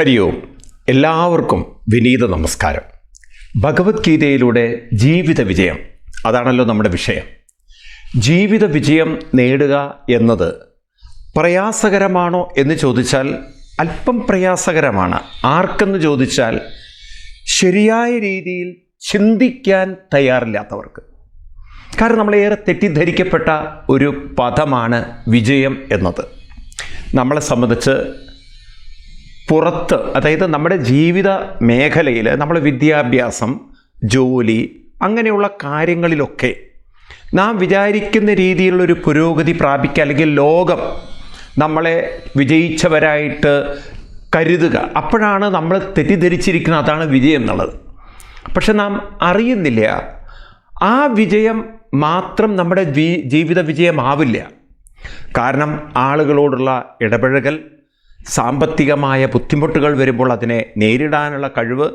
ഹരി ഓം എല്ലാവർക്കും വിനീത നമസ്കാരം. ഭഗവത്ഗീതയിലൂടെ ജീവിത വിജയം അതാണല്ലോ നമ്മുടെ വിഷയം. ജീവിത വിജയം നേടുക എന്നത് പ്രയാസകരമാണോ എന്ന് ചോദിച്ചാൽ അല്പം പ്രയാസകരമാണ്. ആർക്കെന്ന് ചോദിച്ചാൽ ശരിയായ രീതിയിൽ ചിന്തിക്കാൻ തയ്യാറില്ലാത്തവർക്ക്. കാരണം നമ്മളേറെ തെറ്റിദ്ധരിക്കപ്പെട്ട ഒരു പദമാണ് വിജയം എന്നത്. നമ്മളെ സംബന്ധിച്ച് പുറത്ത് അതായത് നമ്മുടെ ജീവിത മേഖലയിൽ നമ്മൾ വിദ്യാഭ്യാസം ജോലി അങ്ങനെയുള്ള കാര്യങ്ങളിലൊക്കെ നാം വിചാരിക്കുന്ന രീതിയിലുള്ളൊരു പുരോഗതി പ്രാപിക്കുക അല്ലെങ്കിൽ ലോകം നമ്മളെ വിജയിച്ചവരായിട്ട് കരുതുക. അപ്പോഴാണ് നമ്മൾ തെറ്റിദ്ധരിച്ചിരിക്കുന്നത് അതാണ് വിജയം എന്നുള്ളത്. പക്ഷെ നാം അറിയുന്നില്ല ആ വിജയം മാത്രം നമ്മുടെ ജീവിത വിജയമാവില്ല. കാരണം ആളുകളോടുള്ള ഇടപഴകൽ സാമ്പത്തികമായ ബുദ്ധിമുട്ടുകൾ വരുമ്പോൾ അതിനെ നേരിടാനുള്ള കഴിവ്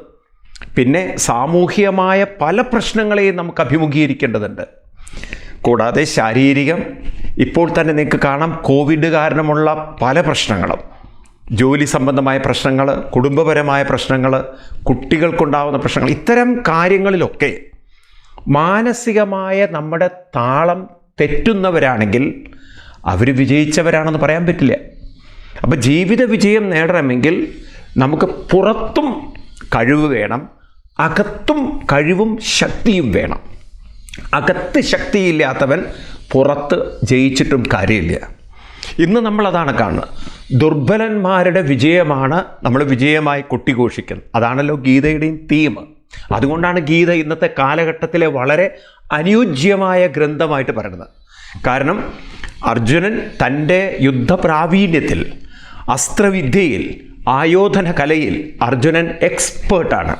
പിന്നെ സാമൂഹികമായ പല പ്രശ്നങ്ങളെയും നമുക്ക് അഭിമുഖീകരിക്കേണ്ടതുണ്ട്. കൂടാതെ ശാരീരികം ഇപ്പോൾ തന്നെ നിങ്ങൾക്ക് കാണാം കോവിഡ് കാരണമുള്ള പല പ്രശ്നങ്ങളും. ജോലി സംബന്ധമായ പ്രശ്നങ്ങൾ കുടുംബപരമായ പ്രശ്നങ്ങൾ കുട്ടികൾക്കുണ്ടാകുന്ന പ്രശ്നങ്ങൾ ഇത്തരം കാര്യങ്ങളിലൊക്കെ മാനസികമായ നമ്മുടെ താളം തെറ്റുന്നവരാണെങ്കിൽ അവർ വിജയിച്ചവരാണെന്ന് പറയാൻ പറ്റില്ല. അപ്പോൾ ജീവിത വിജയം നേടണമെങ്കിൽ നമുക്ക് പുറത്തും കഴിവ് വേണം അകത്തും കഴിവും ശക്തിയും വേണം. അകത്ത് ശക്തിയില്ലാത്തവൻ പുറത്ത് ജയിച്ചിട്ടും കാര്യമില്ല. ഇന്ന് നമ്മളതാണ് കാണുന്നത്. ദുർബലന്മാരുടെ വിജയമാണ് നമ്മൾ വിജയമായി കൊട്ടിഘോഷിക്കുന്നത്. അതാണല്ലോ ഗീതയുടെയും തീം. അതുകൊണ്ടാണ് ഗീത ഇന്നത്തെ കാലഘട്ടത്തിലെ വളരെ അനുയോജ്യമായ ഗ്രന്ഥമായിട്ട് പറയുന്നത്. കാരണം അർജുനൻ തന്റെ യുദ്ധപ്രാവീണ്യത്തിൽ അസ്ത്രവിദ്യയിൽ ആയോധന കലയിൽ അർജുനൻ എക്സ്പേർട്ടാണ്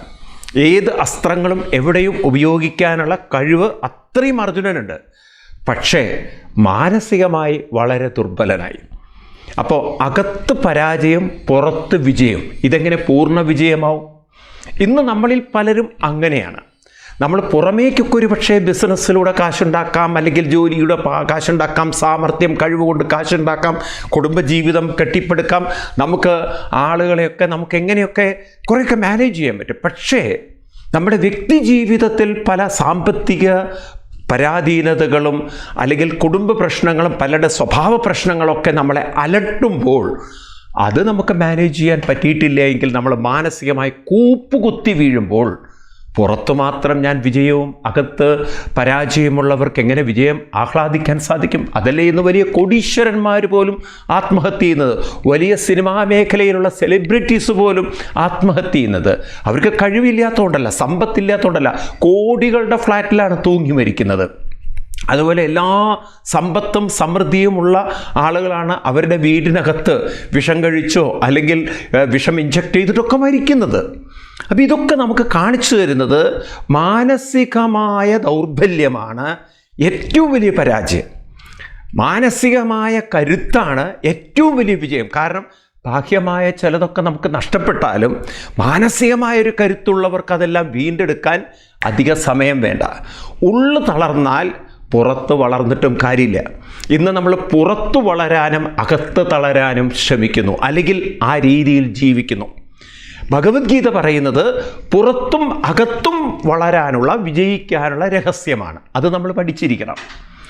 ഏത് അസ്ത്രങ്ങളും എവിടെയും ഉപയോഗിക്കാനുള്ള കഴിവ് അത്രയും അർജുനനുണ്ട്. പക്ഷേ മാനസികമായി വളരെ ദുർബലനായി. അപ്പോൾ അകത്ത് പരാജയം പുറത്ത് വിജയം ഇതെങ്ങനെ പൂർണ വിജയമാവും? ഇന്ന് നമ്മളിൽ പലരും അങ്ങനെയാണ്. നമ്മൾ പുറമേക്കൊക്കെ ഒരു പക്ഷേ ബിസിനസ്സിലൂടെ കാശുണ്ടാക്കാം അല്ലെങ്കിൽ ജോലിയുടെ കാശുണ്ടാക്കാം സാമർഥ്യം കഴിവുകൊണ്ട് കാശുണ്ടാക്കാം കുടുംബജീവിതം കെട്ടിപ്പടുക്കാം. നമുക്ക് ആളുകളെയൊക്കെ നമുക്ക് എങ്ങനെയൊക്കെ കുറേയൊക്കെ മാനേജ് ചെയ്യാൻ പറ്റും. പക്ഷേ നമ്മുടെ വ്യക്തി ജീവിതത്തിൽ പല സാമ്പത്തിക പരാധീനതകളും അല്ലെങ്കിൽ കുടുംബ പ്രശ്നങ്ങളും പലരുടെ സ്വഭാവ പ്രശ്നങ്ങളൊക്കെ നമ്മളെ അലട്ടുമ്പോൾ അത് നമുക്ക് മാനേജ് ചെയ്യാൻ പറ്റിയിട്ടില്ല എങ്കിൽ നമ്മൾ മാനസികമായി കൂപ്പുകുത്തി വീഴുമ്പോൾ പുറത്തു മാത്രം ഞാൻ വിജയവും അകത്ത് പരാജയമുള്ളവർക്ക് എങ്ങനെ വിജയം ആഹ്ലാദിക്കാൻ സാധിക്കും? അതല്ലേ ഇന്ന് വലിയ കോടീശ്വരന്മാർ പോലും ആത്മഹത്യ ചെയ്യുന്നത്? വലിയ സിനിമാ മേഖലയിലുള്ള സെലിബ്രിറ്റീസ് പോലും ആത്മഹത്യ ചെയ്യുന്നത്? അവർക്ക് കഴിവില്ലാത്തതുകൊണ്ടല്ല സമ്പത്തില്ലാത്തതുകൊണ്ടല്ല കോടികളുടെ ഫ്ലാറ്റിലാണ് തൂങ്ങി മരിക്കുന്നത്. അതുപോലെ എല്ലാ സമ്പത്തും സമൃദ്ധിയുമുള്ള ആളുകളാണ് അവരുടെ വീടിനകത്ത് വിഷം കഴിച്ചോ അല്ലെങ്കിൽ വിഷം ഇഞ്ചക്ട് ചെയ്തിട്ടൊക്കെ മരിക്കുന്നത്. അപ്പോൾ ഇതൊക്കെ നമുക്ക് കാണിച്ചു തരുന്നത് മാനസികമായ ദൗർബല്യമാണ് ഏറ്റവും വലിയ പരാജയം. മാനസികമായ കരുത്താണ് ഏറ്റവും വലിയ വിജയം. കാരണം ബാഹ്യമായ ചിലതൊക്കെ നമുക്ക് നഷ്ടപ്പെട്ടാലും മാനസികമായ ഒരു കരുത്തുള്ളവർക്ക് അതെല്ലാം വീണ്ടെടുക്കാൻ അധിക സമയം വേണ്ട. ഉള്ളു തളർന്നാൽ പുറത്ത് വളർന്നിട്ടും കാര്യമില്ല. ഇന്ന് നമ്മൾ പുറത്തു വളരാനും അകത്ത് തളരാനും ശ്രമിക്കുന്നു. അല്ലെങ്കിൽ ആ രീതിയിൽ ജീവിക്കുന്നു. ഭഗവത്ഗീത പറയുന്നത് പുറത്തും അകത്തും വളരാനുള്ള വിജയിക്കാനുള്ള രഹസ്യമാണ്. അത് നമ്മൾ പഠിച്ചിരിക്കണം.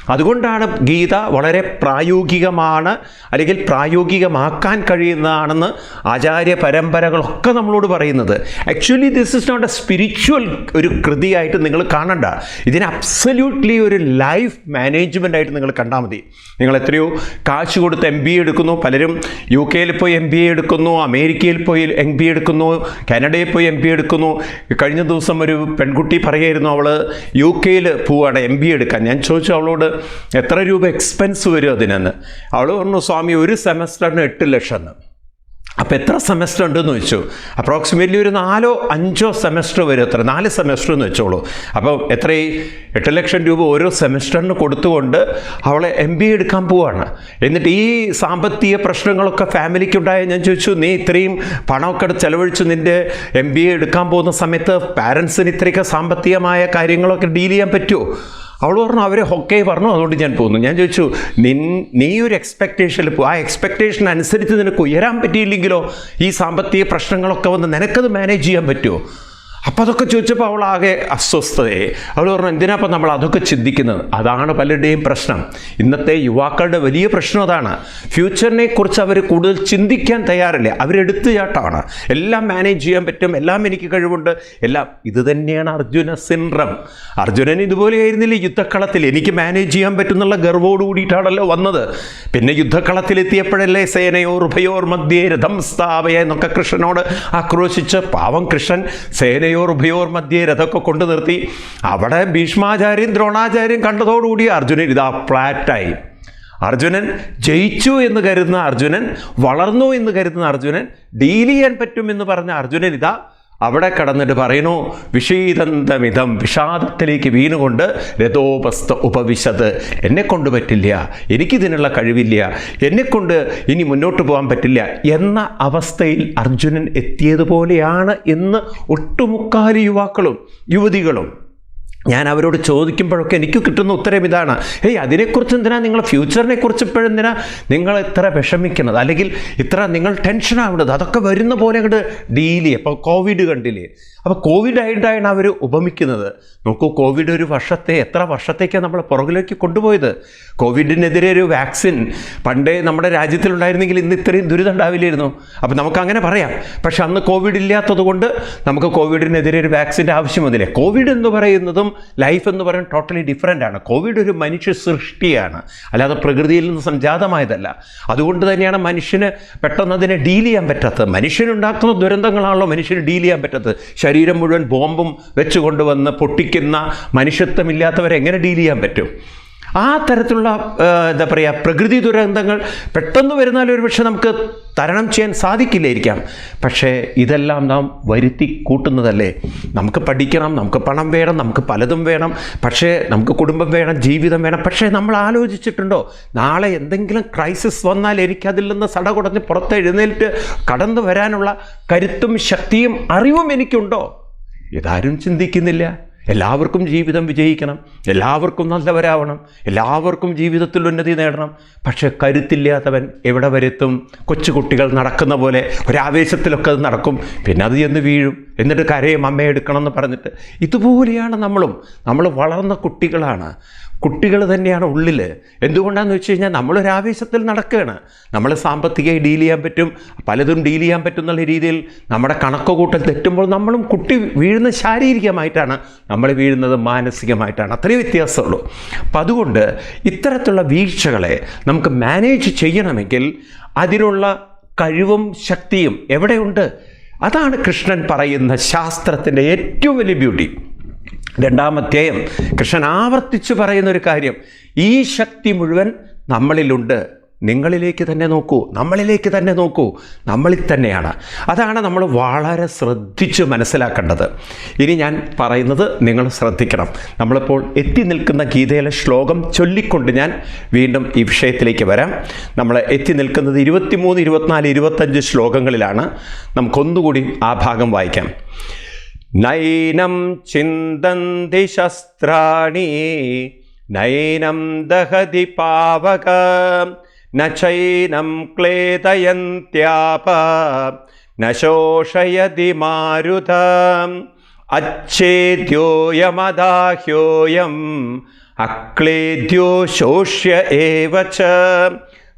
അതുകൊണ്ടാണ് ഗീത വളരെ പ്രായോഗികമാണ് അല്ലെങ്കിൽ പ്രായോഗികമാക്കാൻ കഴിയുന്നതാണെന്ന് ആചാര്യ പരമ്പരകളൊക്കെ നമ്മളോട് പറയുന്നത്. Actually this is not a spiritual ഒരു കൃതിയായിട്ട് നിങ്ങൾ കാണണ്ട. ഇതിന് അബ്സല്യൂട്ട്ലി ഒരു ലൈഫ് മാനേജ്മെന്റ് ആയിട്ട് നിങ്ങൾ കണ്ടാൽ മതി. നിങ്ങൾ എത്രയോ കാശ് കൊടുത്ത് എം ബി എ എടുക്കുന്നു. പലരും യു കെയിൽ പോയി എം ബി എ എടുക്കുന്നു. അമേരിക്കയിൽ പോയി എം ബി എ എടുക്കുന്നു. കാനഡയിൽ പോയി എം ബി എ എടുക്കുന്നു. കഴിഞ്ഞ ദിവസം ഒരു പെൺകുട്ടി പറയായിരുന്നു അവൾ യു കെയിൽ പോവാണ് എം ബി എ എടുക്കാൻ. ഞാൻ ചോദിച്ചു അവളോട് എത്ര രൂപ എക്സ്പെൻസ് വരും അതിനെന്ന്? അവൾ പറഞ്ഞു സ്വാമി ഒരു സെമസ്റ്ററിന് എട്ട് ലക്ഷം എന്ന്. അപ്പോൾ എത്ര സെമസ്റ്റർ ഉണ്ടെന്ന് വെച്ചു അപ്രോക്സിമേറ്റ്ലി ഒരു നാലോ അഞ്ചോ സെമസ്റ്റർ വരും എത്ര? നാല് സെമസ്റ്റർ എന്ന് വെച്ചോളൂ. അപ്പോൾ എത്ര എട്ട് ലക്ഷം രൂപ ഓരോ സെമസ്റ്ററിന് കൊടുത്തുകൊണ്ട് അവളെ എം ബി എടുക്കാൻ പോവാണ്. എന്നിട്ട് ഈ സാമ്പത്തിക പ്രശ്നങ്ങളൊക്കെ ഫാമിലിക്കുണ്ടായ ഞാൻ ചോദിച്ചു നീ ഇത്രയും പണമൊക്കെ ചെലവഴിച്ച് നിന്റെ എം ബി എടുക്കാൻ പോകുന്ന സമയത്ത് പാരൻസിന് ഇത്രയൊക്കെ സാമ്പത്തികമായ കാര്യങ്ങളൊക്കെ ഡീൽ ചെയ്യാൻ പറ്റുമോ അവൾ പറഞ്ഞു അവരെ ഹൊക്കെ പറഞ്ഞു അതുകൊണ്ട് ഞാൻ പോകുന്നു ഞാൻ ചോദിച്ചു നിൻ നീ ഒരു എക്സ്പെക്റ്റേഷനിൽ പോകും ആ എക്സ്പെക്റ്റേഷൻ അനുസരിച്ച് നിനക്ക് ഉയരാൻ പറ്റിയില്ലെങ്കിലോ? ഈ സാമ്പത്തിക പ്രശ്നങ്ങളൊക്കെ വന്ന് നിനക്കത് മാനേജ് ചെയ്യാൻ പറ്റുമോ അപ്പം അതൊക്കെ ചോദിച്ചപ്പോൾ അവൾ ആകെ അസ്വസ്ഥതയെ അവൾ പറഞ്ഞു എന്തിനാ അപ്പം നമ്മൾ അതൊക്കെ ചിന്തിക്കുന്നത്? അതാണ് പലരുടെയും പ്രശ്നം. ഇന്നത്തെ യുവാക്കളുടെ വലിയ പ്രശ്നം അതാണ്. ഫ്യൂച്ചറിനെ കുറിച്ച് അവർ കൂടുതൽ ചിന്തിക്കാൻ തയ്യാറില്ല. അവരെടുത്തു ചാട്ടമാണ് എല്ലാം മാനേജ് ചെയ്യാൻ പറ്റും. എല്ലാം എനിക്ക് കഴിവുണ്ട്. എല്ലാം ഇത് തന്നെയാണ് അർജുന സിൻഡ്രം. അർജുനൻ ഇതുപോലെയായിരുന്നില്ല യുദ്ധക്കളത്തിൽ? എനിക്ക് മാനേജ് ചെയ്യാൻ പറ്റുന്നുള്ള ഗർവോട് കൂടിയിട്ടാണല്ലോ വന്നത്. പിന്നെ യുദ്ധക്കളത്തിലെത്തിയപ്പോഴല്ലേ സേനയോർ ഉഭയോർ മധ്യേ രഥം സ്ഥാപയ എന്നൊക്കെ കൃഷ്ണനോട് ആക്രോശിച്ച്. പാവം കൃഷ്ണൻ സേനയോർ ഉഭയോർ മധ്യേ രഥമൊക്കെ കൊണ്ടു നിർത്തി. അവിടെ ഭീഷ്മാചാര്യൻ ദ്രോണാചാര്യൻ കണ്ടതോടുകൂടി അർജുനൻ ഇതാ ഫ്ലാറ്റായി. അർജുനൻ ജയിച്ചു എന്ന് കരുതുന്ന അർജുനൻ വളർന്നു എന്ന് കരുതുന്ന അർജുനൻ ഡീൽ ചെയ്യാൻ പറ്റുമെന്ന് പറഞ്ഞ അർജുനൻ ഇതാ അവിടെ കടന്നിട്ട് പറയുന്നു വിഷീതന്തമിതം വിഷാദത്തിലേക്ക് വീണുകൊണ്ട് രഥോപസ്ഥ ഉപവിശത്. എന്നെ കൊണ്ട് പറ്റില്ല എനിക്കിതിനുള്ള കഴിവില്ല എന്നെക്കൊണ്ട് ഇനി മുന്നോട്ട് പോകാൻ പറ്റില്ല എന്ന അവസ്ഥയിൽ അർജുനൻ എത്തിയതുപോലെയാണ് എന്ന് ഒട്ടുമുക്കാൽ യുവാക്കളും യുവതികളും. ഞാൻ അവരോട് ചോദിക്കുമ്പോഴൊക്കെ എനിക്ക് കിട്ടുന്ന ഉത്തരം ഇതാണ്. ഏയ് അതിനെക്കുറിച്ച് എന്തിനാ നിങ്ങൾ ഫ്യൂച്ചറിനെ കുറിച്ച് ഇപ്പോഴെന്തിനാ നിങ്ങൾ ഇത്ര വിഷമിക്കുന്നത്? അല്ലെങ്കിൽ ഇത്ര നിങ്ങൾ ടെൻഷൻ ആവുന്നത്? അതൊക്കെ വരുന്ന പോലെ അങ്ങോട്ട് ഡീൽ ചെയ്യുക ഇപ്പോൾ കോവിഡ് കണ്ടില്ലേ? അപ്പോൾ കോവിഡ് ആയിട്ടാണ് അവർ ഉപമിക്കുന്നത്. നോക്കൂ കോവിഡ് ഒരു വർഷത്തെ എത്ര വർഷത്തേക്കാണ് നമ്മൾ പുറകിലേക്ക് കൊണ്ടുപോയത്? കോവിഡിനെതിരെ ഒരു വാക്സിൻ പണ്ടേ നമ്മുടെ രാജ്യത്തിലുണ്ടായിരുന്നെങ്കിൽ ഇന്ന് ഇത്രയും ദുരിതം ഉണ്ടാവില്ലായിരുന്നു. അപ്പോൾ നമുക്ക് അങ്ങനെ പറയാം. പക്ഷെ അന്ന് കോവിഡ് ഇല്ലാത്തത് കൊണ്ട് നമുക്ക് കോവിഡിനെതിരെ ഒരു വാക്സിന്റെ ആവശ്യം വന്നില്ല. കോവിഡ് എന്ന് പറയുന്നതും ലൈഫ് എന്ന് പറയുന്നത് ടോട്ടലി ഡിഫറെന്റ് ആണ്. കോവിഡ് ഒരു മനുഷ്യ സൃഷ്ടിയാണ്. അല്ലാതെ പ്രകൃതിയിൽ നിന്ന് സംജാതമായതല്ല. അതുകൊണ്ട് തന്നെയാണ് മനുഷ്യന് പെട്ടെന്ന് അതിനെ ഡീൽ ചെയ്യാൻ പറ്റാത്തത്. മനുഷ്യനുണ്ടാക്കുന്ന ദുരന്തങ്ങളാണല്ലോ മനുഷ്യന് ഡീൽ ചെയ്യാൻ പറ്റാത്തത്. ശരീരം മുഴുവൻ ബോംബും വെച്ച് കൊണ്ടുവന്ന് പൊട്ടിക്കുന്ന മനുഷ്യത്വമില്ലാത്തവരെങ്ങനെ ഡീൽ ചെയ്യാൻ പറ്റും? ആ തരത്തിലുള്ള എന്താ പറയുക പ്രകൃതി ദുരന്തങ്ങൾ പെട്ടെന്ന് വരുന്നാൽ ഒരു പക്ഷേ നമുക്ക് തരണം ചെയ്യാൻ സാധിക്കില്ലായിരിക്കാം. പക്ഷേ ഇതെല്ലാം നാം വരുത്തി കൂട്ടുന്നതല്ലേ? നമുക്ക് പഠിക്കണം നമുക്ക് പണം വേണം നമുക്ക് പലതും വേണം. പക്ഷേ നമുക്ക് കുടുംബം വേണം ജീവിതം വേണം. പക്ഷേ നമ്മൾ ആലോചിച്ചിട്ടുണ്ടോ? നാളെ എന്തെങ്കിലും ക്രൈസിസ് വന്നാൽ എനിക്കതിൽ നിന്ന് സടകുടഞ്ഞ് പുറത്ത് എഴുന്നേറ്റ് കടന്നു വരാനുള്ള കരുത്തും ശക്തിയും അറിവും എനിക്കുണ്ടോ? ഇതാരും ചിന്തിക്കുന്നില്ല. എല്ലാവർക്കും ജീവിതം വിജയിക്കണം. എല്ലാവർക്കും നല്ലവരാവണം. എല്ലാവർക്കും ജീവിതത്തിൽ ഉന്നതി നേടണം. പക്ഷേ കരുത്തില്ലാത്തവൻ എവിടെ വരെത്തും? കൊച്ചുകുട്ടികൾ നടക്കുന്ന പോലെ ഒരാവേശത്തിലൊക്കെ അത് നടക്കും. പിന്നെ അത് ചെന്ന് വീഴും. എന്നിട്ട് കരയും അമ്മയെടുക്കണം എന്ന് പറഞ്ഞിട്ട്. ഇതുപോലെയാണ് നമ്മളും. നമ്മൾ വളർന്ന കുട്ടികളാണ്. കുട്ടികൾ തന്നെയാണ് ഉള്ളിൽ എന്തുകൊണ്ടാണെന്ന് വെച്ച് കഴിഞ്ഞാൽ നമ്മളൊരു ആവേശത്തിൽ നടക്കുകയാണ്. നമ്മൾ സാമ്പത്തികമായി ഡീൽ ചെയ്യാൻ പറ്റും പലതും ഡീൽ ചെയ്യാൻ പറ്റും എന്നുള്ള രീതിയിൽ നമ്മുടെ കണക്ക് കൂട്ടൽ തെറ്റുമ്പോൾ നമ്മളും കുട്ടി വീഴുന്ന ശാരീരികമായിട്ടാണ് നമ്മൾ വീഴുന്നത് മാനസികമായിട്ടാണ്. അത്രയും വ്യത്യാസമുള്ളൂ. അപ്പം അതുകൊണ്ട് ഇത്തരത്തിലുള്ള വീഴ്ചകളെ നമുക്ക് മാനേജ് ചെയ്യണമെങ്കിൽ അതിനുള്ള കഴിവും ശക്തിയും എവിടെയുണ്ട്? അതാണ് കൃഷ്ണൻ പറയുന്ന ശാസ്ത്രത്തിന്റെ ഏറ്റവും വലിയ ബ്യൂട്ടി. രണ്ടാമധ്യായം കൃഷ്ണൻ ആവർത്തിച്ചു പറയുന്ന ഒരു കാര്യം. ഈ ശക്തി മുഴുവൻ നമ്മളിലുണ്ട്. നിങ്ങളിലേക്ക് തന്നെ നോക്കൂ. നമ്മളിലേക്ക് തന്നെ നോക്കൂ. നമ്മളിൽ തന്നെയാണ്. അതാണ് നമ്മൾ വളരെ ശ്രദ്ധിച്ച് മനസ്സിലാക്കേണ്ടത്. ഇനി ഞാൻ പറയുന്നത് നിങ്ങൾ ശ്രദ്ധിക്കണം. നമ്മളിപ്പോൾ എത്തി നിൽക്കുന്ന ഗീതയിലെ ശ്ലോകം ചൊല്ലിക്കൊണ്ട് ഞാൻ വീണ്ടും ഈ വിഷയത്തിലേക്ക് വരാം. നമ്മൾ എത്തി നിൽക്കുന്നത് ഇരുപത്തിമൂന്ന് ഇരുപത്തിനാല് ഇരുപത്തഞ്ച് ശ്ലോകങ്ങളിലാണ്. നമുക്കൊന്നുകൂടി ആ ഭാഗം വായിക്കാം. നൈനം ചിന്തന്തി ശസ്ത്രാണി നൈനം ദഹതി പാവക നൈനം ക്ലേദയന്ത്യാപ നശോഷയതി മാരുത അച്ഛേദ്യോയമദാഹ്യോയം അക്ലേദ്യോ ശോഷ്യ ഏവ ച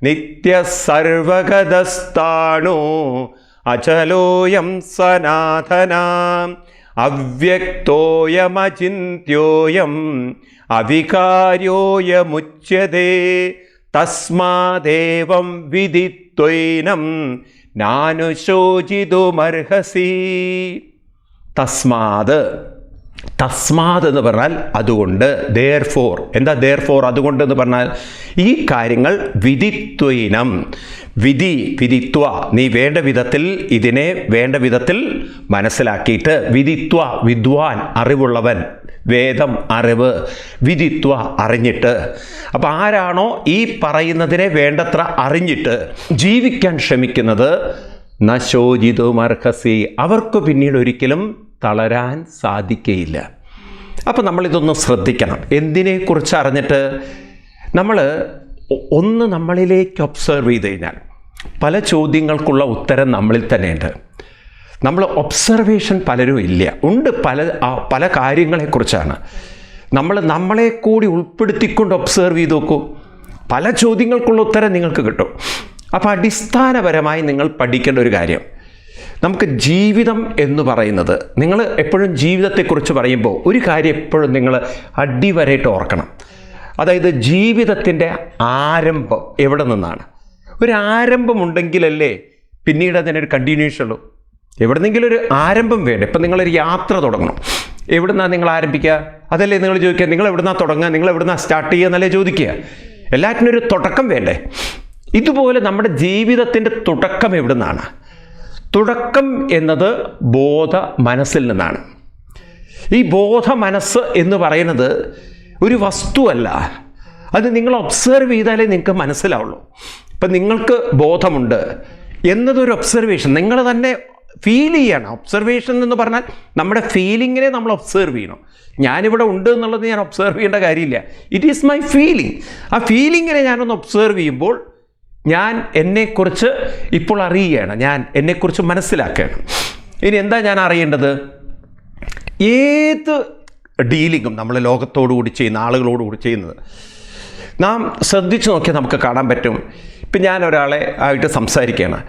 നിത്യസർവഗതസ്ഥാണോ അചലോയം സനാതനാം. അവ്യക്തോയമചിന്യോയം അവികാര്യോയമുച്യതേ തസ്മാദേവം വിധിത്വൈനം നാനുശോചിതുമർഹസി തസ്മാത് തസ്മാത് എന്ന് പറഞ്ഞാൽ അതുകൊണ്ട് ദേർ ഫോർ എന്താ ദേർ ഫോർ അതുകൊണ്ട് എന്ന് പറഞ്ഞാൽ? ഈ കാര്യങ്ങൾ വിധിത്വയിനം. വിധി വിധിത്വ. നീ വേണ്ട വിധത്തിൽ ഇതിനെ വേണ്ട വിധത്തിൽ മനസ്സിലാക്കിയിട്ട് വിധിത്വ വിദ്വാൻ അറിവുള്ളവൻ വേദം അറിവ് വിധിത്വ അറിഞ്ഞിട്ട്. അപ്പം ആരാണോ ഈ പറയുന്നതിനെ വേണ്ടത്ര അറിഞ്ഞിട്ട് ജീവിക്കാൻ ശ്രമിക്കുന്നത് നശോജിതുമർഹസി അവർക്ക് പിന്നീട് ഒരിക്കലും തളരാൻ സാധിക്കയില്ല. അപ്പോൾ നമ്മളിതൊന്ന് ശ്രദ്ധിക്കണം. എന്തിനെക്കുറിച്ച് അറിഞ്ഞിട്ട്? നമ്മൾ ഒന്ന് നമ്മളിലേക്ക് ഒബ്സർവ് ചെയ്ത് കഴിഞ്ഞാൽ പല ചോദ്യങ്ങൾക്കുള്ള ഉത്തരം നമ്മളിൽ തന്നെയുണ്ട്. നമ്മൾ ഒബ്സർവേഷൻ പലരും ഇല്ല. ഉണ്ട് പല പല കാര്യങ്ങളെക്കുറിച്ചാണ്. നമ്മൾ നമ്മളെ കൂടി ഉൾപ്പെടുത്തിക്കൊണ്ട് ഒബ്സർവ് ചെയ്ത് നോക്കൂ. പല ചോദ്യങ്ങൾക്കുള്ള ഉത്തരം നിങ്ങൾക്ക് കിട്ടും. അപ്പോൾ അടിസ്ഥാനപരമായി നിങ്ങൾ പഠിക്കേണ്ട ഒരു കാര്യം. നമുക്ക് ജീവിതം എന്ന് പറയുന്നത് നിങ്ങൾ എപ്പോഴും ജീവിതത്തെക്കുറിച്ച് പറയുമ്പോൾ ഒരു കാര്യം എപ്പോഴും നിങ്ങൾ അടിവരയിട്ട് ഓർക്കണം. അതായത് ജീവിതത്തിന്റെ ആരംഭം എവിടെ നിന്നാണ്? ഒരു ആരംഭമുണ്ടെങ്കിലല്ലേ പിന്നീട് അതിനൊരു കണ്ടിന്യൂഷൻ ഉള്ളൂ. എവിടെന്നെങ്കിലും ഒരു ആരംഭം വേണ്ട? ഇപ്പം നിങ്ങളൊരു യാത്ര തുടങ്ങണം. എവിടുന്നാണ് നിങ്ങൾ ആരംഭിക്കുക? അതല്ലേ നിങ്ങൾ ചോദിക്കുക നിങ്ങൾ എവിടുന്നാണ് തുടങ്ങുക നിങ്ങൾ എവിടുന്നാണ് സ്റ്റാർട്ട് ചെയ്യുക എന്നല്ലേ ചോദിക്കുക. എല്ലാറ്റിനും ഒരു തുടക്കം വേണ്ടേ? ഇതുപോലെ നമ്മുടെ ജീവിതത്തിന്റെ തുടക്കം എവിടുന്നാണ്? തുടക്കം എന്നത് ബോധ മനസ്സിൽ നിന്നാണ്. ഈ ബോധ മനസ്സ് എന്ന് പറയുന്നത് ഒരു വസ്തുവല്ല. അത് നിങ്ങൾ ഒബ്സർവ് ചെയ്താലേ നിങ്ങൾക്ക് മനസ്സിലാവുള്ളൂ. ഇപ്പം നിങ്ങൾക്ക് ബോധമുണ്ട് എന്നതൊരു ഒബ്സർവേഷൻ നിങ്ങൾ തന്നെ ഫീൽ ചെയ്യണം. ഒബ്സർവേഷൻ എന്ന് പറഞ്ഞാൽ നമ്മുടെ ഫീലിങ്ങിനെ നമ്മൾ ഒബ്സർവ് ചെയ്യണം. ഞാനിവിടെ ഉണ്ട് എന്നുള്ളത് ഞാൻ ഒബ്സർവ് ചെയ്യേണ്ട കാര്യമില്ല. ഇറ്റ് ഈസ് മൈ ഫീലിംഗ് ആ ഫീലിങ്ങിനെ ഞാനൊന്ന് ഒബ്സർവ് ചെയ്യുമ്പോൾ ഞാൻ എന്നെക്കുറിച്ച് ഇപ്പോൾ അറിയുകയാണ്. ഞാൻ എന്നെക്കുറിച്ച് മനസ്സിലാക്കുകയാണ്. ഇനി എന്താ ഞാൻ അറിയേണ്ടത്? ഏത് ഡീലിങ്ങും നമ്മൾ ലോകത്തോടുകൂടി ചെയ്യുന്ന ആളുകളോടുകൂടി ചെയ്യുന്നത്? നാം ശ്രദ്ധിച്ചു നോക്കിയാൽ നമുക്ക് കാണാൻ പറ്റും. ഇപ്പം ഞാൻ ഒരാളെ ആയിട്ട് സംസാരിക്കുകയാണ്.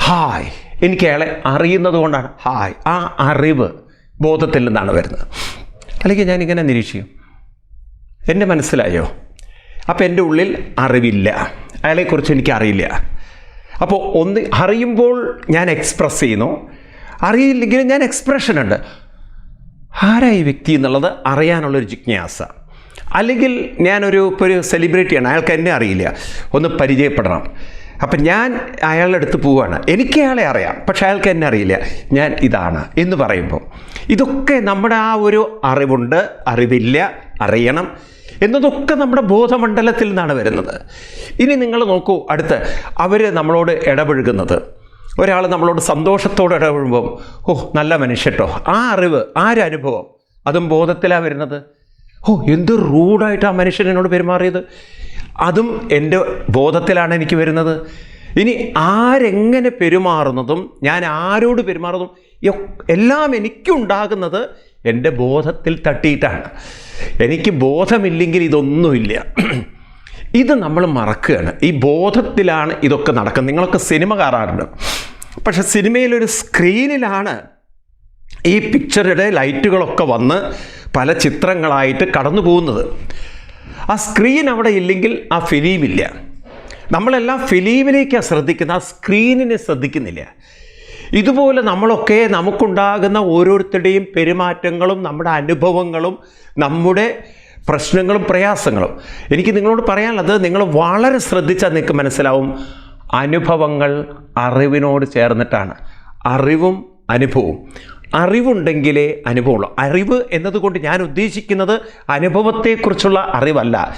ഹായ്. എനിക്ക് അയാളെ അറിയുന്നത് കൊണ്ടാണ്. ഹായ്. ആ അറിവ് ബോധത്തിൽ നിന്നാണ് വരുന്നത്. അല്ലെങ്കിൽ ഞാൻ ഇങ്ങനെ നിരീക്ഷിക്കും. എന്റെ മനസ്സിലായോ? അപ്പം എന്റെ ഉള്ളിൽ അറിവില്ല. അയാളെക്കുറിച്ച് എനിക്കറിയില്ല. അപ്പോൾ ഒന്ന് അറിയുമ്പോൾ ഞാൻ എക്സ്പ്രസ് ചെയ്യുന്നു. അറിയില്ലെങ്കിലും ഞാൻ എക്സ്പ്രഷൻ ഉണ്ട്. ആരാ ഈ വ്യക്തി എന്നുള്ളത് അറിയാനുള്ളൊരു ജിജ്ഞാസ. അല്ലെങ്കിൽ ഞാനൊരു ഇപ്പോൾ ഒരു സെലിബ്രിറ്റിയാണ് അയാൾക്ക് എന്നെ അറിയില്ല. ഒന്ന് പരിചയപ്പെടണം. അപ്പം ഞാൻ അയാളുടെ അടുത്ത് പോവുകയാണ് എനിക്ക് അയാളെ അറിയാം. പക്ഷെ അയാൾക്ക് എന്നെ അറിയില്ല. ഞാൻ ഇതാണ് എന്ന് പറയുമ്പോൾ ഇതൊക്കെ നമ്മുടെ ആ ഒരു അറിവുണ്ട്. അറിവില്ല. അറിയണം. എന്നതൊക്കെ നമ്മുടെ ബോധമണ്ഡലത്തിൽ നിന്നാണ് വരുന്നത്. ഇനി നിങ്ങൾ നോക്കൂ അടുത്ത് അവർ നമ്മളോട് ഇടപഴകുന്നത്. ഒരാൾ നമ്മളോട് സന്തോഷത്തോടെ ഇടപെടുമ്പം ഓ നല്ല മനുഷ്യട്ടോ ആ അറിവ് ആ ഒരു അനുഭവം? അതും ബോധത്തിലാണ് വരുന്നത്. ഓ എന്ത് റൂഡായിട്ട് ആ മനുഷ്യൻ എന്നോട് പെരുമാറിയത്? അതും എന്റെ ബോധത്തിലാണ് എനിക്ക് വരുന്നത്. ഇനി ആരെങ്ങനെ പെരുമാറുന്നതും ഞാൻ ആരോട് പെരുമാറുന്നതും എല്ലാം എനിക്കുണ്ടാകുന്നത് എന്റെ ബോധത്തിൽ തട്ടിയിട്ടാണ്. എനിക്ക് ബോധമില്ലെങ്കിൽ ഇതൊന്നുമില്ല. ഇത് നമ്മൾ മറക്കുകയാണ്. ഈ ബോധത്തിലാണ് ഇതൊക്കെ നടക്കുന്നത്. നിങ്ങളൊക്കെ സിനിമ കാണാറുണ്ട്. പക്ഷെ സിനിമയിലൊരു സ്ക്രീനിലാണ് ഈ പിക്ചറുടെ ലൈറ്റുകളൊക്കെ വന്ന് പല ചിത്രങ്ങളായിട്ട് കടന്നു പോകുന്നത്. ആ സ്ക്രീൻ അവിടെ ഇല്ലെങ്കിൽ ആ ഫിലിമില്ല. നമ്മളെല്ലാം ഫിലിമിലേക്കാണ് ശ്രദ്ധിക്കുന്നത്. ആ സ്ക്രീനിനെ ശ്രദ്ധിക്കുന്നില്ല. ഇതുപോലെ നമ്മളൊക്കെ നമുക്കുണ്ടാകുന്ന ഓരോരുത്തരുടെയും പെരുമാറ്റങ്ങളും നമ്മുടെ അനുഭവങ്ങളും നമ്മുടെ പ്രശ്നങ്ങളും പ്രയാസങ്ങളും. എനിക്ക് നിങ്ങളോട് പറയാനുള്ളത് നിങ്ങൾ വളരെ ശ്രദ്ധിച്ചാൽ നിങ്ങൾക്ക് മനസ്സിലാവും. അനുഭവങ്ങൾ അറിവിനോട് ചേർന്നിട്ടാണ്. അറിവും അനുഭവവും. അറിവുണ്ടെങ്കിലേ അനുഭവമുള്ളൂ. അറിവ് എന്നതുകൊണ്ട് ഞാൻ ഉദ്ദേശിക്കുന്നത് അനുഭവത്തെക്കുറിച്ചുള്ള അറിവല്ല.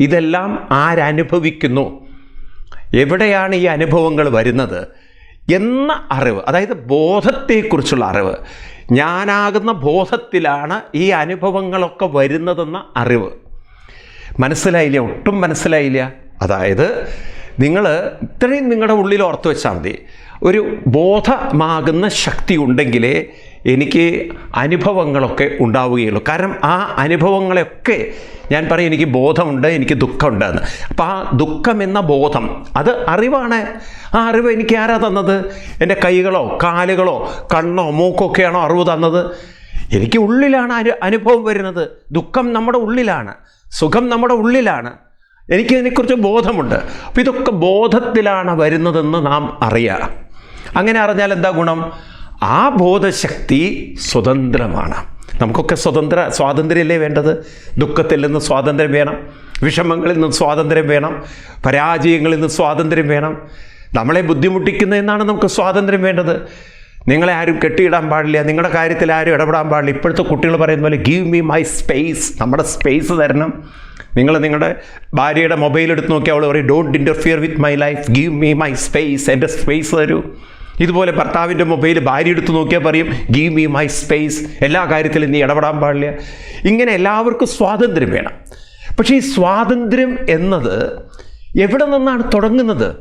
ഇതെല്ലാം ആരനുഭവിക്കുന്നു? എവിടെയാണ് ഈ അനുഭവങ്ങൾ വരുന്നത്? എന്ന അറിവ് അതായത് ബോധത്തെക്കുറിച്ചുള്ള അറിവ്. ഞാനാകുന്ന ബോധത്തിലാണ് ഈ അനുഭവങ്ങളൊക്കെ വരുന്നതെന്ന അറിവ്. മനസ്സിലായില്ല? ഒട്ടും മനസ്സിലായില്ല. അതായത് നിങ്ങൾ ഇത്രയും നിങ്ങളുടെ ഉള്ളിൽ ഓർത്തു വെച്ചാൽ മതി. ഒരു ബോധമാകുന്ന ശക്തി ഉണ്ടെങ്കിലേ എനിക്ക് അനുഭവങ്ങളൊക്കെ ഉണ്ടാവുകയുള്ളൂ. കാരണം ആ അനുഭവങ്ങളെയൊക്കെ ഞാൻ പറയും എനിക്ക് ബോധമുണ്ട് എനിക്ക് ദുഃഖമുണ്ട് എന്ന് അപ്പം ആ ദുഃഖം എന്ന ബോധം അത് അറിവാണ്. ആ അറിവ് എനിക്ക് ആരാ തന്നത്? എന്റെ കൈകളോ കാലുകളോ കണ്ണോ മൂക്കൊക്കെയാണോ അറിവ് തന്നത്? എനിക്ക് ഉള്ളിലാണ് അനു അനുഭവം വരുന്നത്. ദുഃഖം നമ്മുടെ ഉള്ളിലാണ്. സുഖം നമ്മുടെ ഉള്ളിലാണ്. എനിക്ക് ഇതിനെക്കുറിച്ച് ബോധമുണ്ട്. അപ്പോൾ ഇതൊക്കെ ബോധത്തിലാണ് വരുന്നതെന്ന് നാം അറിയുക അങ്ങനെ അറിഞ്ഞാൽ എന്താ ഗുണം? ആ ബോധശക്തി സ്വതന്ത്രമാണ്. നമുക്കൊക്കെ സ്വതന്ത്ര സ്വാതന്ത്ര്യമല്ലേ വേണ്ടത്? ദുഃഖത്തിൽ നിന്ന് സ്വാതന്ത്ര്യം വേണം. വിഷമങ്ങളിൽ നിന്ന് സ്വാതന്ത്ര്യം വേണം. പരാജയങ്ങളിൽ നിന്ന് സ്വാതന്ത്ര്യം വേണം. നമ്മളെ ബുദ്ധിമുട്ടിക്കുന്നതെന്നാണ് നമുക്ക് സ്വാതന്ത്ര്യം വേണ്ടത്. നിങ്ങളെ ആരും കെട്ടിയിടാൻ പാടില്ല. നിങ്ങളുടെ കാര്യത്തിൽ ആരും ഇടപെടാൻ പാടില്ല. ഇപ്പോഴത്തെ കുട്ടികൾ പറയുന്ന പോലെ ഗീവ് മീ മൈ സ്പേസ് നമ്മുടെ സ്പേസ് തരണം. നിങ്ങൾ നിങ്ങളുടെ ഭാര്യയുടെ മൊബൈൽ എടുത്ത് നോക്കി അവൾ പറയും don't interfere with my life give me my space എന്റെ സ്പേസ് തരൂ. ഇതുപോലെ ഭർത്താവിന്റെ മൊബൈൽ ഭാര്യ എടുത്ത് നോക്കിയാൽ പറയും ഗീവ് മീ മൈ സ്പേസ് എല്ലാ കാര്യത്തിലും നീ ഇടപെടാൻ പാടില്ല. ഇങ്ങനെ എല്ലാവർക്കും സ്വാതന്ത്ര്യം വേണം. പക്ഷേ ഈ സ്വാതന്ത്ര്യം എന്നത് എവിടെ നിന്നാണ് തുടങ്ങുന്നത്?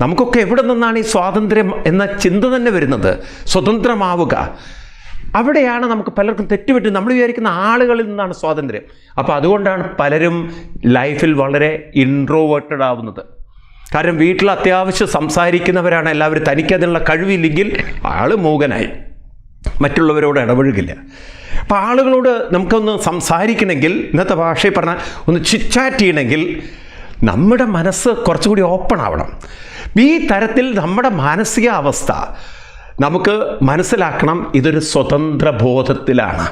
നമുക്കൊക്കെ എവിടെ നിന്നാണ് ഈ സ്വാതന്ത്ര്യം എന്ന ചിന്ത തന്നെ വരുന്നത്? സ്വതന്ത്രമാവുക. അവിടെയാണ് നമുക്ക് പലർക്കും തെറ്റുപറ്റി നമ്മൾ വിചാരിക്കുന്ന ആളുകളിൽ നിന്നാണ് സ്വാതന്ത്ര്യം. അപ്പോൾ അതുകൊണ്ടാണ് പലരും ലൈഫിൽ വളരെ ഇൻട്രോവേർട്ടഡ് ആവുന്നത്. കാരണം വീട്ടിൽ അത്യാവശ്യം സംസാരിക്കുന്നവരാണ് എല്ലാവരും. തനിക്കതിനുള്ള കഴിവില്ലെങ്കിൽ ആൾ മൂകനായി. മറ്റുള്ളവരോട് ഇടപഴകില്ല. അപ്പോൾ ആളുകളോട് നമുക്കൊന്ന് സംസാരിക്കണമെങ്കിൽ ഇന്നത്തെ ഭാഷയിൽ പറഞ്ഞാൽ ഒന്ന് ചിറ്റാറ്റ് ചെയ്യണമെങ്കിൽ നമ്മുടെ മനസ്സ് കുറച്ചുകൂടി ഓപ്പൺ ആവണം. ഈ തരത്തിൽ നമ്മുടെ മാനസികാവസ്ഥ നമുക്ക് മനസ്സിലാക്കണം. ഇതൊരു സ്വതന്ത്ര ബോധത്തിലാണ്.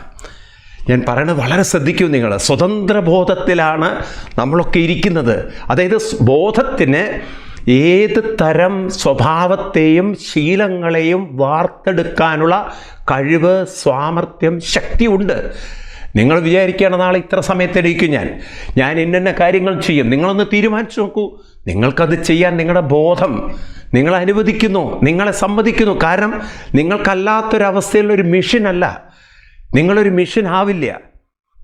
ഞാൻ പറയണത് വളരെ ശ്രദ്ധിക്കൂ നിങ്ങൾ. സ്വതന്ത്ര ബോധത്തിലാണ് നമ്മളൊക്കെ ഇരിക്കുന്നത്. അതായത് ബോധത്തിന് ഏത് തരം സ്വഭാവത്തെയും ശീലങ്ങളെയും വാർത്തെടുക്കാനുള്ള കഴിവ് സ്വാമർത്ഥ്യം ശക്തിയുണ്ട്. നിങ്ങൾ വിചാരിക്കുകയാണ് നാളെ ഇത്ര സമയത്തെണീക്കും ഞാൻ. ഞാൻ ഇന്ന കാര്യങ്ങൾ ചെയ്യും. നിങ്ങളൊന്ന് തീരുമാനിച്ചു നോക്കൂ. നിങ്ങൾക്കത് ചെയ്യാൻ നിങ്ങളുടെ ബോധം നിങ്ങൾ അനുവദിക്കുന്നു നിങ്ങളെ സമ്മതിക്കുന്നു. കാരണം നിങ്ങൾക്കല്ലാത്തൊരവസ്ഥയിലുള്ള ഒരു മിഷനല്ല നിങ്ങളൊരു മിഷൻ ആവില്ല.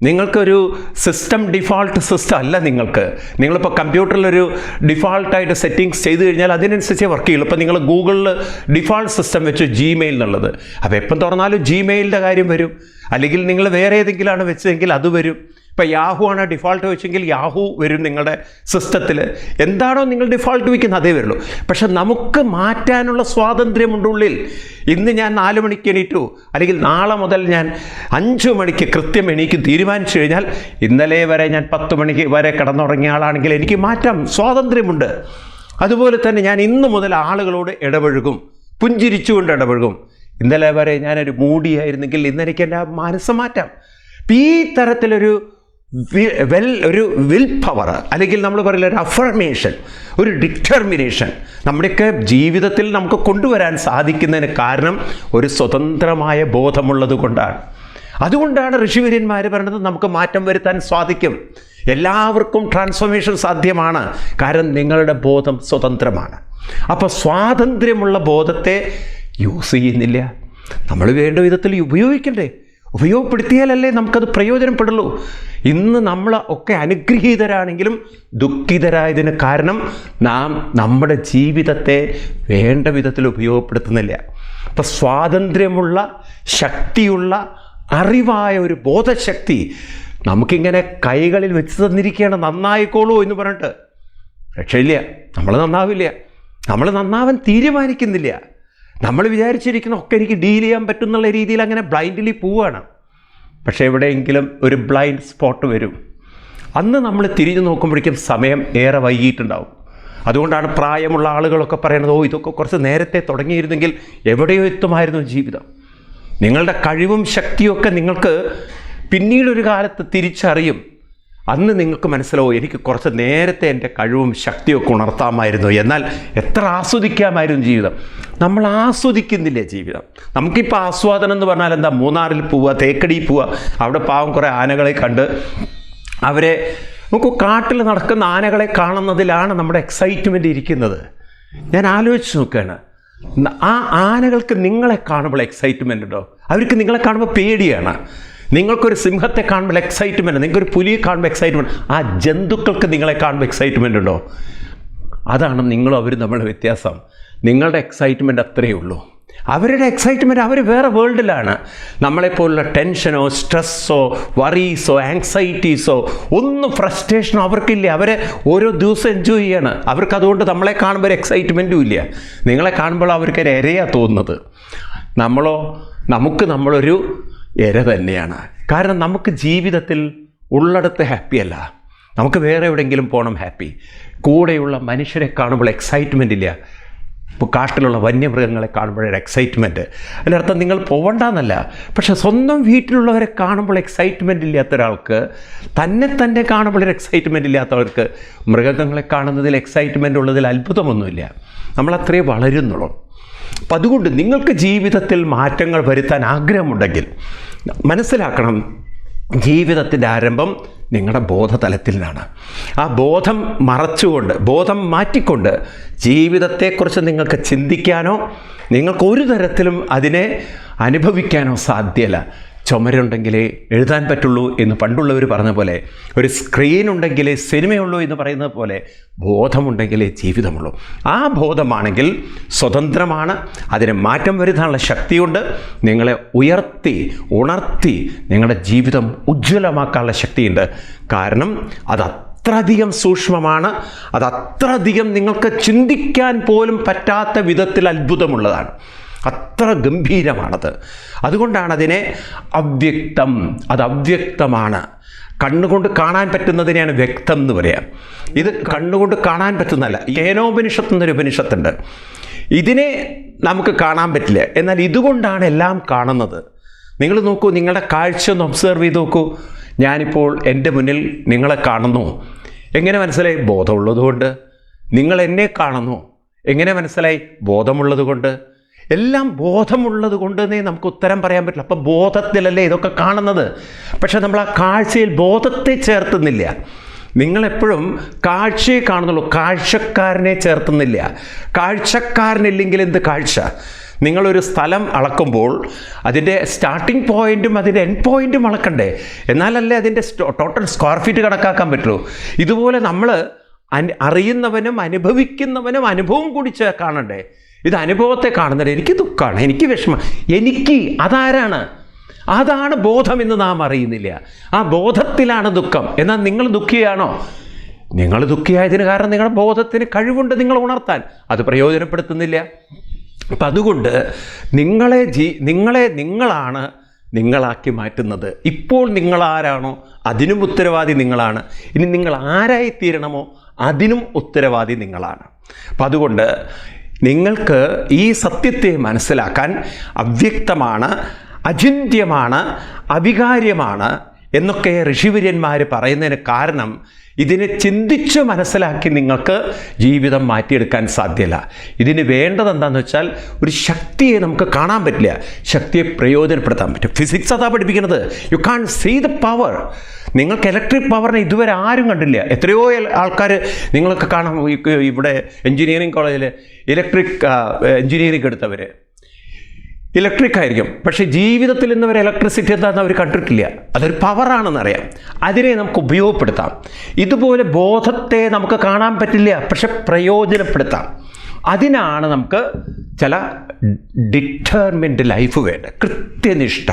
നിങ്ങൾക്കൊരു സിസ്റ്റം ഡിഫോൾട്ട് സിസ്റ്റം അല്ല നിങ്ങൾക്ക്. നിങ്ങളിപ്പോൾ കമ്പ്യൂട്ടറിലൊരു ഡിഫാൾട്ടായിട്ട് സെറ്റിങ്സ് ചെയ്ത് കഴിഞ്ഞാൽ അതിനനുസരിച്ചേ വർക്ക് ചെയ്യുള്ളൂ. ഇപ്പോൾ നിങ്ങൾ ഗൂഗിളിൽ ഡിഫോൾട്ട് സിസ്റ്റം വെച്ച് ജിമെയിൽ എന്നുള്ളത്. അപ്പോൾ എപ്പം തുറന്നാലും ജിമെയിലിന്റെ കാര്യം വരും. അല്ലെങ്കിൽ നിങ്ങൾ വേറെ ഏതെങ്കിലുമാണ് വെച്ചതെങ്കിൽ അത് വരും. ഇപ്പോൾ യാഹു ആണ് ഡിഫോൾട്ട് വെച്ചെങ്കിൽ യാഹു വരും നിങ്ങളുടെ സിസ്റ്റത്തിൽ എന്താണോ നിങ്ങൾ ഡിഫോൾട്ട് വയ്ക്കുന്നത് അതേ വരുള്ളൂ. പക്ഷെ നമുക്ക് മാറ്റാനുള്ള സ്വാതന്ത്ര്യമുണ്ട് ഉള്ളിൽ. ഇന്ന് ഞാൻ നാല് മണിക്ക് എണീറ്റു. അല്ലെങ്കിൽ നാളെ മുതൽ ഞാൻ അഞ്ച് മണിക്ക് കൃത്യം എണീക്കും. തീരുമാനിച്ചു കഴിഞ്ഞാൽ ഇന്നലെ വരെ ഞാൻ പത്ത് മണിക്ക് വരെ കിടന്നുറങ്ങിയ ആളാണെങ്കിൽ എനിക്ക് മാറ്റാം. സ്വാതന്ത്ര്യമുണ്ട്. അതുപോലെ തന്നെ ഞാൻ ഇന്ന് മുതൽ ആളുകളോട് ഇടപഴകും. പുഞ്ചിരിച്ചുകൊണ്ട് ഇടപഴകും. ഇന്നലെ വരെ ഞാനൊരു മൂടിയായിരുന്നെങ്കിൽ ഇന്നെനിക്ക് എന്റെ മനസ്സ് മാറ്റാം. ഈ തരത്തിലൊരു വെൽ ഒരു വിൽ പവർ അല്ലെങ്കിൽ നമ്മൾ പറയില്ല ഒരു അഫർമേഷൻ ഒരു ഡിറ്റർമിനേഷൻ നമ്മുടെയൊക്കെ ജീവിതത്തിൽ നമുക്ക് കൊണ്ടുവരാൻ സാധിക്കുന്നതിന് കാരണം ഒരു സ്വതന്ത്രമായ ബോധമുള്ളത് കൊണ്ടാണ്. അതുകൊണ്ടാണ് ഋഷിവര്യന്മാർ പറയുന്നത് നമുക്ക് മാറ്റം വരുത്താൻ സാധിക്കും. എല്ലാവർക്കും ട്രാൻസ്ഫോർമേഷൻ സാധ്യമാണ്. കാരണം നിങ്ങളുടെ ബോധം സ്വതന്ത്രമാണ്. അപ്പോൾ സ്വാതന്ത്ര്യമുള്ള ബോധത്തെ യൂസ് ചെയ്യുന്നില്ല. നമ്മൾ വേണ്ട വിധത്തിൽ ഉപയോഗിക്കണ്ടേ? ഉപയോഗപ്പെടുത്തിയാലല്ലേ നമുക്കത് പ്രയോജനപ്പെടുള്ളൂ. ഇന്ന് നമ്മൾ ഒക്കെ അനുഗ്രഹീതരാണെങ്കിലും ദുഃഖിതരായതിന് കാരണം നാം നമ്മുടെ ജീവിതത്തെ വേണ്ട വിധത്തിൽ ഉപയോഗപ്പെടുത്തുന്നില്ല. അപ്പം സ്വാതന്ത്ര്യമുള്ള ശക്തിയുള്ള അറിവായ ഒരു ബോധശക്തി നമുക്കിങ്ങനെ കൈകളിൽ വെച്ച് തന്നിരിക്കുകയാണ്. നന്നായിക്കോളൂ എന്ന് പറഞ്ഞിട്ട്. രക്ഷയില്ല. നമ്മൾ നന്നാവില്ല. നമ്മൾ നന്നാവാൻ തീരുമാനിക്കുന്നില്ല. നമ്മൾ വിചാരിച്ചിരിക്കുന്ന ഒക്കെ എനിക്ക് ഡീൽ ചെയ്യാൻ പറ്റും എന്നുള്ള രീതിയിൽ അങ്ങനെ ബ്ലൈൻഡ്ലി പോവുകയാണ് പക്ഷേ എവിടെയെങ്കിലും ഒരു ബ്ലൈൻഡ് സ്പോട്ട് വരും. അന്ന് നമ്മൾ തിരിഞ്ഞു നോക്കുമ്പോഴേക്കും സമയം ഏറെ വൈകിയിട്ടുണ്ടാവും. അതുകൊണ്ടാണ് പ്രായമുള്ള ആളുകളൊക്കെ പറയുന്നത് ഓ ഇതൊക്കെ കുറച്ച് നേരത്തെ തുടങ്ങിയിരുന്നെങ്കിൽ എവിടെയോ എത്തുമായിരുന്നു ജീവിതം. നിങ്ങളുടെ കഴിവും ശക്തിയൊക്കെ നിങ്ങൾക്ക് പിന്നീടൊരു കാലത്ത് തിരിച്ചറിയും. അന്ന് നിങ്ങൾക്ക് മനസ്സിലാവും എനിക്ക് കുറച്ച് നേരത്തെ എന്റെ കഴിവും ശക്തിയൊക്കെ ഉണർത്താമായിരുന്നു. എന്നാൽ എത്ര ആസ്വദിക്കാമായിരുന്നു ജീവിതം? നമ്മൾ ആസ്വദിക്കുന്നില്ലേ ജീവിതം? നമുക്കിപ്പോൾ ആസ്വാദനം എന്ന് പറഞ്ഞാൽ എന്താ? മൂന്നാറിൽ പോവുക തേക്കടിയിൽ പോവുക. അവിടെ പാവം കുറേ ആനകളെ കണ്ട് അവരെ നമുക്ക് കാട്ടിൽ നടക്കുന്ന ആനകളെ കാണുന്നതിലാണ് നമ്മുടെ എക്സൈറ്റ്മെന്റ് ഇരിക്കുന്നത്. ഞാൻ ആലോചിച്ച് നോക്കുകയാണ്. ആ ആനകൾക്ക് നിങ്ങളെ കാണുമ്പോൾ എക്സൈറ്റ്മെന്റ് ഉണ്ടോ? അവർക്ക് നിങ്ങളെ കാണുമ്പോൾ പേടിയാണ്. നിങ്ങൾക്കൊരു സിംഹത്തെ കാണുമ്പോൾ എക്സൈറ്റ്മെന്റ് നിങ്ങൾക്കൊരു പുലിയെ കാണുമ്പോൾ എക്സൈറ്റ്മെന്റ് ആ ജന്തുക്കൾക്ക് നിങ്ങളെ കാണുമ്പോൾ എക്സൈറ്റ്മെന്റ് ഉണ്ടോ? അതാണ് നിങ്ങളും അവരും തമ്മിലുള്ള വ്യത്യാസം. നിങ്ങളുടെ എക്സൈറ്റ്മെന്റ് അത്രയേ ഉള്ളൂ. അവരുടെ എക്സൈറ്റ്മെന്റ് അവർ വേറെ വേൾഡിലാണ് നമ്മളെപ്പോലുള്ള ടെൻഷനോ സ്ട്രെസ്സോ വറീസോ ആങ്സൈറ്റീസോ ഒന്നും ഫ്രസ്ട്രേഷനോ അവർക്കില്ല. അവരെ ഓരോ ദിവസം എൻജോയ് ചെയ്യാണ്. അവർക്ക് അതുകൊണ്ട് നമ്മളെ കാണുമ്പോൾ ഒരു എക്സൈറ്റ്മെന്റും ഇല്ല. നിങ്ങളെ കാണുമ്പോൾ അവർക്ക് ഒരു ഇരയാണ് തോന്നുന്നത്. നമ്മളോ നമുക്ക് നമ്മളൊരു ഇര തന്നെയാണ്. കാരണം നമുക്ക് ജീവിതത്തിൽ ഉള്ളിടത്ത് ഹാപ്പിയല്ല നമുക്ക് വേറെ എവിടെയെങ്കിലും പോകണം ഹാപ്പി കൂടെയുള്ള മനുഷ്യരെ കാണുമ്പോൾ എക്സൈറ്റ്മെന്റ് ഇല്ല. ഇപ്പോൾ കാട്ടിലുള്ള വന്യമൃഗങ്ങളെ കാണുമ്പോഴൊരു എക്സൈറ്റ്മെന്റ് അതിന്റെ അർത്ഥം നിങ്ങൾ പോകണ്ടെന്നല്ല പക്ഷെ സ്വന്തം വീട്ടിലുള്ളവരെ കാണുമ്പോൾ എക്സൈറ്റ്മെന്റ് ഇല്ലാത്ത ഒരാൾക്ക് തന്നെ തന്നെ കാണുമ്പോൾ ഒരു എക്സൈറ്റ്മെന്റ് ഇല്ലാത്തവർക്ക് മൃഗങ്ങളെ കാണുന്നതിൽ എക്സൈറ്റ്മെന്റ് ഉള്ളതിൽ അത്ഭുതമൊന്നുമില്ല. നമ്മളത്രേ വളരുന്നുള്ളൂ. അപ്പം അതുകൊണ്ട് നിങ്ങൾക്ക് ജീവിതത്തിൽ മാറ്റങ്ങൾ വരുത്താൻ ആഗ്രഹമുണ്ടെങ്കിൽ മനസ്സിലാക്കണം ജീവിതത്തിന്റെ ആരംഭം നിങ്ങളുടെ ബോധതലത്തിൽ നിന്നാണ് ആ ബോധം മറച്ചുകൊണ്ട് ബോധം മാറ്റിക്കൊണ്ട് ജീവിതത്തെക്കുറിച്ച് നിങ്ങൾക്ക് ചിന്തിക്കാനോ നിങ്ങൾക്ക് ഒരു തരത്തിലും അതിനെ അനുഭവിക്കാനോ സാധ്യമല്ല ചുമരുണ്ടെങ്കിലേ എഴുതാൻ പറ്റുള്ളൂ എന്ന് പണ്ടുള്ളവർ പറഞ്ഞ പോലെ ഒരു സ്ക്രീൻ ഉണ്ടെങ്കിലേ സിനിമയുള്ളൂ എന്ന് പറയുന്നത് പോലെ ബോധമുണ്ടെങ്കിലേ ജീവിതമുള്ളൂ. ആ ബോധമാണെങ്കിൽ സ്വതന്ത്രമാണ് അതിനെ മാറ്റം വരുത്താനുള്ള ശക്തിയുണ്ട് നിങ്ങളെ ഉയർത്തി ഉണർത്തി നിങ്ങളുടെ ജീവിതം ഉജ്ജ്വലമാക്കാനുള്ള ശക്തിയുണ്ട്. കാരണം അത് അത്രയധികം സൂക്ഷ്മമാണ് അത് അത്രയധികം നിങ്ങൾക്ക് ചിന്തിക്കാൻ പോലും പറ്റാത്ത വിധത്തിൽ അത്ഭുതമുള്ളതാണ്. അത്ര ഗംഭീരമാണത്. അതുകൊണ്ടാണ് അതിനെ അവ്യക്തം. അത് അവ്യക്തമാണ്. കണ്ണുകൊണ്ട് കാണാൻ പറ്റുന്നതിനെയാണ് വ്യക്തം എന്ന് പറയാം. ഇത് കണ്ണുകൊണ്ട് കാണാൻ പറ്റുന്നതല്ല. ഏനോപനിഷത്ത് എന്നൊരു ഉപനിഷത്തുണ്ട്. ഇതിനെ നമുക്ക് കാണാൻ പറ്റില്ല. എന്നാൽ ഇതുകൊണ്ടാണ് എല്ലാം കാണുന്നത്. നിങ്ങൾ നോക്കൂ നിങ്ങളുടെ കാഴ്ച ഒന്ന് ഒബ്സർവ് ചെയ്ത് നോക്കൂ. ഞാനിപ്പോൾ എന്റെ മുന്നിൽ നിങ്ങളെ കാണുന്നു. എങ്ങനെ മനസ്സിലായി? ബോധമുള്ളതുകൊണ്ട്. നിങ്ങൾ എന്നെ കാണുന്നു. എങ്ങനെ മനസ്സിലായി? ബോധമുള്ളത് കൊണ്ട് എല്ലാം ബോധമുള്ളത് കൊണ്ട് തന്നെ നമുക്ക് ഉത്തരം പറയാൻ പറ്റില്ല. അപ്പം ബോധത്തിലല്ലേ ഇതൊക്കെ കാണുന്നത്? പക്ഷേ നമ്മൾ ആ കാഴ്ചയിൽ ബോധത്തെ ചേർത്തുന്നില്ല. നിങ്ങളെപ്പോഴും കാഴ്ചയെ കാണുന്നുള്ളൂ. കാഴ്ചക്കാരനെ ചേർത്തുന്നില്ല. കാഴ്ചക്കാരനില്ലെങ്കിൽ എന്ത് കാഴ്ച? നിങ്ങളൊരു സ്ഥലം അളക്കുമ്പോൾ അതിന്റെ സ്റ്റാർട്ടിംഗ് പോയിന്റും അതിന്റെ എൻഡ് പോയിന്റും അളക്കണ്ടേ? എന്നാലല്ലേ അതിന്റെ ടോട്ടൽ സ്ക്വയർ ഫീറ്റ് കണക്കാക്കാൻ പറ്റുള്ളൂ ഇതുപോലെ നമ്മൾ അറിയുന്നവനും അനുഭവിക്കുന്നവനും അനുഭവം കൂടി കാണണ്ടേ? ഇത് അനുഭവത്തെ കാണുന്നില്ല എനിക്ക് ദുഃഖമാണ് എനിക്ക് വിഷമം. എനിക്ക് അതാരാണ്? അതാണ് ബോധം എന്ന് നാം അറിയുന്നില്ല. ആ ബോധത്തിലാണ് ദുഃഖം. എന്നാൽ നിങ്ങൾ ദുഃഖിയാണോ? നിങ്ങൾ ദുഃഖിയായതിന് കാരണം നിങ്ങളുടെ ബോധത്തിന് കഴിവുണ്ട് നിങ്ങൾ ഉണർത്താൻ. അത് പ്രയോജനപ്പെടുത്തുന്നില്ല. അപ്പം അതുകൊണ്ട് നിങ്ങളെ ജീ നിങ്ങളെ നിങ്ങളാണ് നിങ്ങളാക്കി മാറ്റുന്നത്. ഇപ്പോൾ നിങ്ങൾ ആരാണോ? അതിനും ഉത്തരവാദി നിങ്ങളാണ്. ഇനി നിങ്ങൾ ആരായി തീരണമോ അതിനും ഉത്തരവാദി നിങ്ങളാണ്. അപ്പം അതുകൊണ്ട് നിങ്ങൾക്ക് ഈ സത്യത്തെ മനസ്സിലാക്കാൻ അവ്യക്തമാണ് അചിന്ത്യമാണ് അവികാര്യമാണ് എന്നൊക്കെ ഋഷിവര്യന്മാർ പറയുന്നതിന് കാരണം ഇതിനെ ചിന്തിച്ച് മനസ്സിലാക്കി നിങ്ങൾക്ക് ജീവിതം മാറ്റിയെടുക്കാൻ സാധ്യല്ല. ഇതിന് വേണ്ടത് എന്താണെന്ന് വെച്ചാൽ ഒരു ശക്തിയെ നമുക്ക് കാണാൻ പറ്റില്ല. ശക്തിയെ പ്രയോജനപ്പെടുത്താൻ പറ്റും. ഫിസിക്സ് അതാ പഠിപ്പിക്കുന്നത്. You can see the power നിങ്ങൾക്ക് ഇലക്ട്രിക് പവറിനെ ഇതുവരെ ആരും കണ്ടില്ല. എത്രയോ ആൾക്കാർ നിങ്ങൾക്ക് കാണാം. ഇവിടെ എഞ്ചിനീയറിംഗ് കോളേജിൽ ഇലക്ട്രിക് എഞ്ചിനീയറിംഗ് എടുത്തവർ ഇലക്ട്രിക് ആയിരിക്കും. പക്ഷേ ജീവിതത്തിൽ ഇന്ന് വരെ ഇലക്ട്രിസിറ്റി എന്താണെന്ന് അവർ കണ്ടിട്ടില്ല. അതൊരു പവറാണെന്നറിയാം അതിനെ നമുക്ക് ഉപയോഗപ്പെടുത്താം. ഇതുപോലെ ബോധത്തെ നമുക്ക് കാണാൻ പറ്റില്ല പക്ഷെ പ്രയോജനപ്പെടുത്താം. അതിനാണ് നമുക്ക് ചില ഡിറ്റർമിൻഡ് ലൈഫ് വേണ്ടത്. കൃത്യനിഷ്ഠ.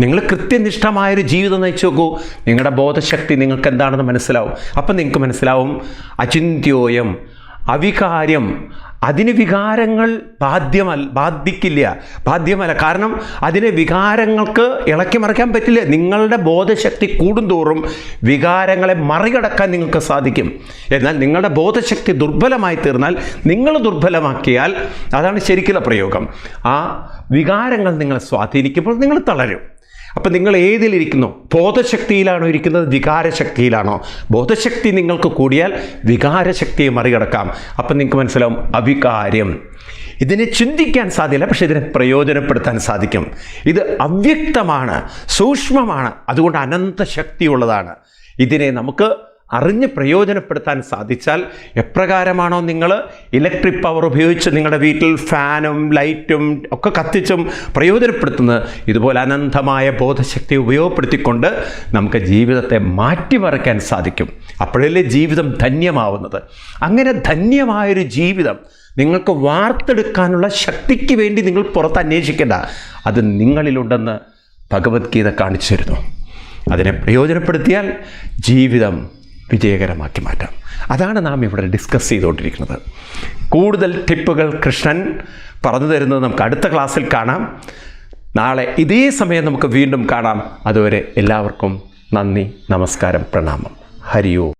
നിങ്ങൾ കൃത്യനിഷ്ഠമായൊരു ജീവിതം നയിച്ചു നോക്കൂ. നിങ്ങളുടെ ബോധശക്തി നിങ്ങൾക്ക് എന്താണെന്ന് മനസ്സിലാവും. അപ്പം നിങ്ങൾക്ക് മനസ്സിലാവും അചിന്ത്യോയം അവികാര്യം അതിന് വികാരങ്ങൾ ബാധ്യമല്ല ബാധിക്കില്ല. ബാധ്യമല്ല. കാരണം അതിനെ വികാരങ്ങൾക്ക് ഇളക്കി മറിക്കാൻ പറ്റില്ല. നിങ്ങളുടെ ബോധശക്തി കൂടുന്തോറും വികാരങ്ങളെ മറികടക്കാൻ നിങ്ങൾക്ക് സാധിക്കും. എന്നാൽ നിങ്ങളുടെ ബോധശക്തി ദുർബലമായി തീർന്നാൽ നിങ്ങൾ ദുർബലമാക്കിയാൽ അതാണ് ശരിക്കുള്ള പ്രയോഗം. ആ വികാരങ്ങൾ നിങ്ങളെ സ്വാധീനിക്കുമ്പോൾ നിങ്ങൾ തളരും. അപ്പം നിങ്ങൾ ഏതിലിരിക്കുന്നു? ബോധശക്തിയിലാണോ ഇരിക്കുന്നത്? വികാരശക്തിയിലാണോ? ബോധശക്തി നിങ്ങൾക്ക് കൂടിയാൽ വികാരശക്തിയെ മറികടക്കാം. അപ്പം നിങ്ങൾക്ക് മനസ്സിലാവും അവികാര്യം. ഇതിനെ ചിന്തിക്കാൻ സാധ്യമല്ല പക്ഷേ ഇതിനെ പ്രയോജനപ്പെടുത്താൻ സാധിക്കും. ഇത് അവ്യക്തമാണ് സൂക്ഷ്മമാണ് അതുകൊണ്ട് അനന്ത ശക്തിയുള്ളതാണ് ഇതിനെ നമുക്ക് അറിഞ്ഞ് പ്രയോജനപ്പെടുത്താൻ സാധിച്ചാൽ എപ്രകാരമാണോ നിങ്ങൾ ഇലക്ട്രിക് പവർ ഉപയോഗിച്ച് നിങ്ങളുടെ വീട്ടിൽ ഫാനും ലൈറ്റും ഒക്കെ കത്തിച്ചും പ്രയോജനപ്പെടുത്തുന്നത്? ഇതുപോലെ അനന്തമായ ബോധശക്തി ഉപയോഗപ്പെടുത്തിക്കൊണ്ട് നമുക്ക് ജീവിതത്തെ മാറ്റിമറിക്കാൻ സാധിക്കും. അപ്പോഴല്ലേ ജീവിതം ധന്യമാവുന്നത്. അങ്ങനെ ധന്യമായൊരു ജീവിതം നിങ്ങൾക്ക് വാർത്തെടുക്കാനുള്ള ശക്തിക്ക് വേണ്ടി നിങ്ങൾ പുറത്ത് അന്വേഷിക്കേണ്ട. അത് നിങ്ങളിലുണ്ടെന്ന് ഭഗവത്ഗീത കാണിച്ചു തരുന്നു. അതിനെ പ്രയോജനപ്പെടുത്തിയാൽ ജീവിതം വിജയകരമാക്കി മാറ്റാം. അതാണ് നാം ഇവിടെ ഡിസ്കസ് ചെയ്തുകൊണ്ടിരിക്കുന്നത്. കൂടുതൽ ടിപ്പുകൾ കൃഷ്ണൻ പറഞ്ഞു തരുന്നത് നമുക്ക് അടുത്ത ക്ലാസ്സിൽ കാണാം. നാളെ ഇതേ സമയം നമുക്ക് വീണ്ടും കാണാം. അതുവരെ എല്ലാവർക്കും നന്ദി നമസ്കാരം പ്രണാമം. ഹരിയോ